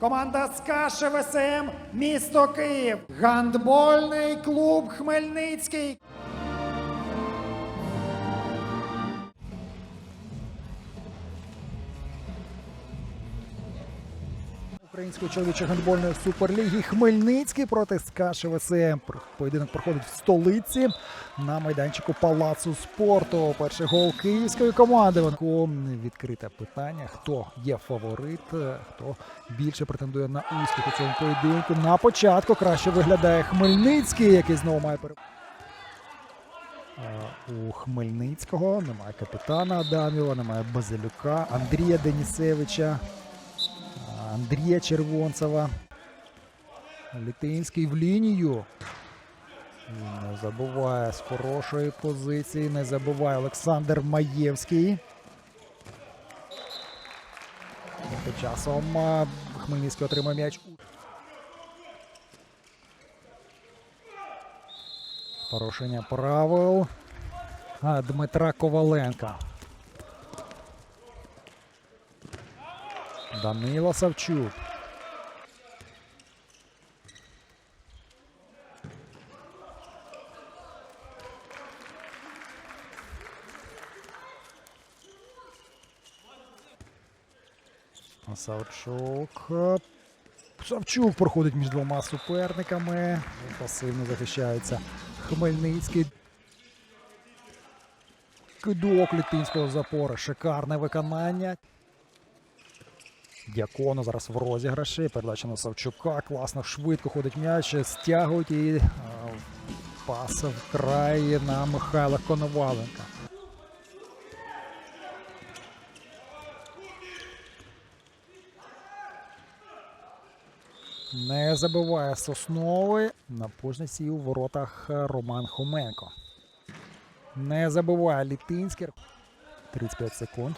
Команда СКА ВСМ місто Київ. Гандбольний клуб Хмельницький. Української чоловічої гандбольної суперліги Хмельницький проти СКА ШВСМ. Поєдинок проходить в столиці на майданчику Палацу спорту. Перший гол київської команди. Відкрите питання: хто є фаворит, хто більше претендує на успіх у цьому поєдинку. На початку краще виглядає Хмельницький, який знову має пере... У Хмельницького немає капітана Адамєва, немає Базилюка, Андрія Денісевича. Андрія Червонцева. Літинський в лінію. Не забуває з хорошої позиції. Не забуває Олександр Маєвський. Тим часом Хмельницький отримав м'яч. Порушення правил Дмитра Коваленка. Данило Савчук. Савчук. Савчук проходить між двома суперниками. Пасивно захищається Хмельницький. Кидок Літинського запора. Шикарне виконання. Дякону зараз в розіграші. Передача на Савчука. Класно, швидко ходить м'яч. Стягують і а, пас вкрай на Михайла Коноваленка. Не забиває Сосновий. На позиції у воротах Роман Хоменко. Не забиває Літинський. 35 секунд.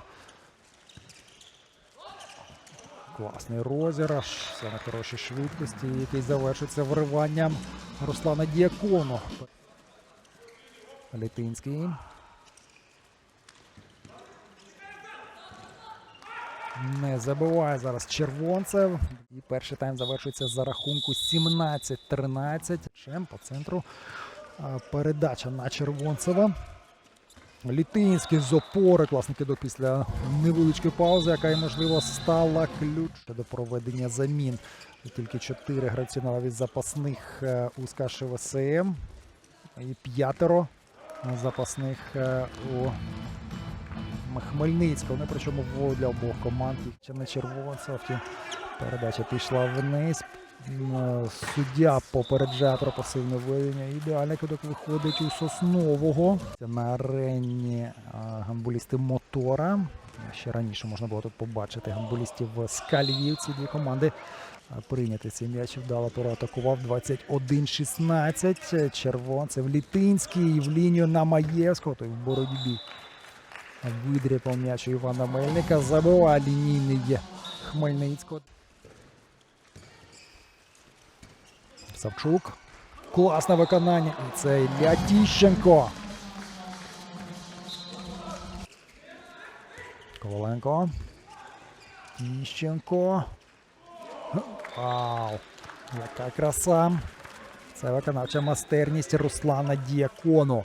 Класний розіграш. Все на хорошій швидкості, який завершиться вириванням Руслана Діакону. Літинський. Не забиває зараз червонцев. І перший тайм завершується за рахунку 17-13. Шем по центру. Передача на червонцева. Літинський з опори, класний кидок після невеличкої паузи, яка й можливо стала ключ до проведення замін. Тільки чотири гравці навіть запасних е, у СКА ШВСМ і п'ятеро запасних е, у Хмельницького. Ну, причому для обох команд ще не червонця. Передача пішла вниз. Е, Суддя попереджає про пасивне виведення. Ідеальний кидок виходить у Соснового. На арені е, гандболісти мотора. Ще раніше можна було тут побачити гандболістів з Калівів. Ці дві команди е, прийняти цей м'яч вдало атакував 21-16. Червонцев Літинський в лінію на Маєвського. Той в боротьбі. Видріпав м'яч Івана Мельника. Забиває лінійний Хмельницького. Савчук. Класне виконання. І це Ілля Тіщенко. Коваленко. Тіщенко. Вау! Яка краса. Це виконавча майстерність Руслана Діакону.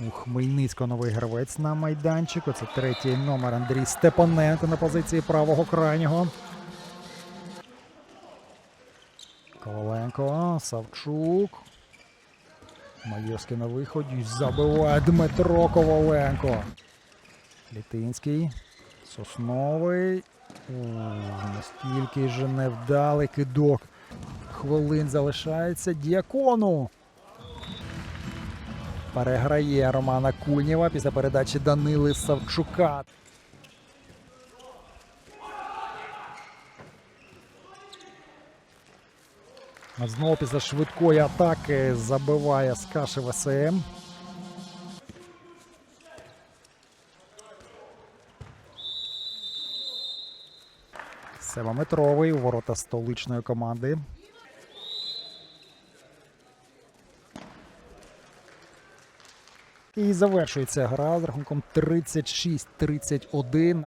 У Хмельницького новий гравець на майданчику. Це третій номер Андрій Степаненко на позиції правого крайнього. Коваленко, Савчук. Маєвський на виході. Забиває Дмитро Коваленко. Літинський. Сосновий. О, настільки же невдалий кидок. Хвилин залишається Діакону. Переграє Романа Кунєва після передачі Данили Савчука. Знову після швидкої атаки забиває з каші ВСМ. Семиметровий у ворота столичної команди. І завершується гра з рахунком 36-31.